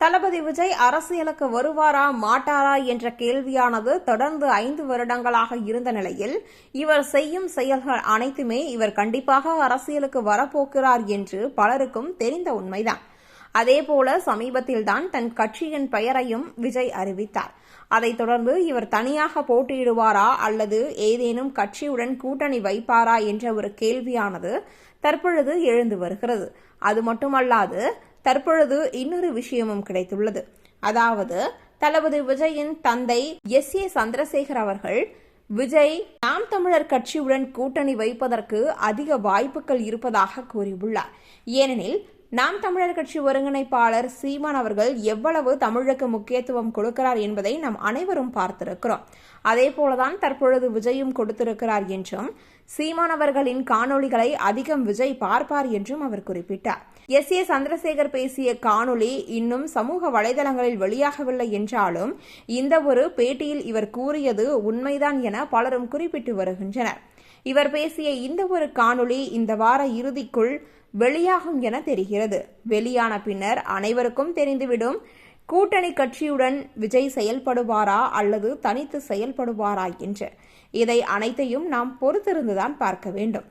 தளபதி விஜய் அரசியலுக்கு வருவாரா மாட்டாரா என்ற கேள்வியானது தொடர்ந்து ஐந்து வருடங்களாக இருந்த நிலையில் இவர் செய்யும் செயல்கள் அனைத்துமே இவர் கண்டிப்பாக அரசியலுக்கு வரப்போகிறார் என்று பலருக்கும் தெரிந்த உண்மைதான். அதேபோல சமீபத்தில்தான் தன் கட்சியின் பெயரையும் விஜய் அறிவித்தார். அதைத் தொடர்ந்து இவர் தனியாக போட்டியிடுவாரா அல்லது ஏதேனும் கட்சியுடன் கூட்டணி வைப்பாரா என்ற ஒரு கேள்வியானது தற்பொழுது எழுந்து வருகிறது. அது மட்டுமல்லாது தற்பொழுது இன்னொரு விஷயமும் கிடைத்துள்ளது. அதாவது தளபதி விஜயின் தந்தை எஸ் ஏ சந்திரசேகர் அவர்கள் விஜய் நாம் தமிழர் கட்சியுடன் கூட்டணி வைப்பதற்கு அதிக வாய்ப்புகள் இருப்பதாக கூறியுள்ளார். ஏனெனில் நாம் தமிழர் கட்சி ஒருங்கிணைப்பாளர் சீமான் அவர்கள் எவ்வளவு தமிழுக்கு முக்கியத்துவம் கொடுக்கிறார் என்பதை நாம் அனைவரும் பார்த்திருக்கிறோம். அதே போலதான் தற்பொழுது விஜயும் கொடுத்திருக்கிறார் என்றும் சீமானவர்களின் காணொளிகளை அதிகம் விஜய் பார்ப்பார் என்றும் அவர் குறிப்பிட்டார். எஸ். ஏ. சந்திரசேகர் பேசிய காணொளி இன்னும் சமூக வலைதளங்களில் வெளியாகவில்லை என்றாலும் இந்த ஒரு பேட்டியில் இவர் கூறியது உண்மைதான் என பலரும் குறிப்பிட்டு வருகின்றனர். இவர் பேசிய இந்த ஒரு காணொளி இந்த வார இறுதிக்குள் வெளியாகும் என தெரிகிறது. வெளியான பின்னர் அனைவருக்கும் தெரிந்துவிடும். கூட்டணி கட்சியுடன் விஜய் செயல்படுவாரா அல்லது தனித்து செயல்படுவாரா என்று. இதை அனைத்தையும் நாம் பொறுத்திருந்துதான் பார்க்க வேண்டும்.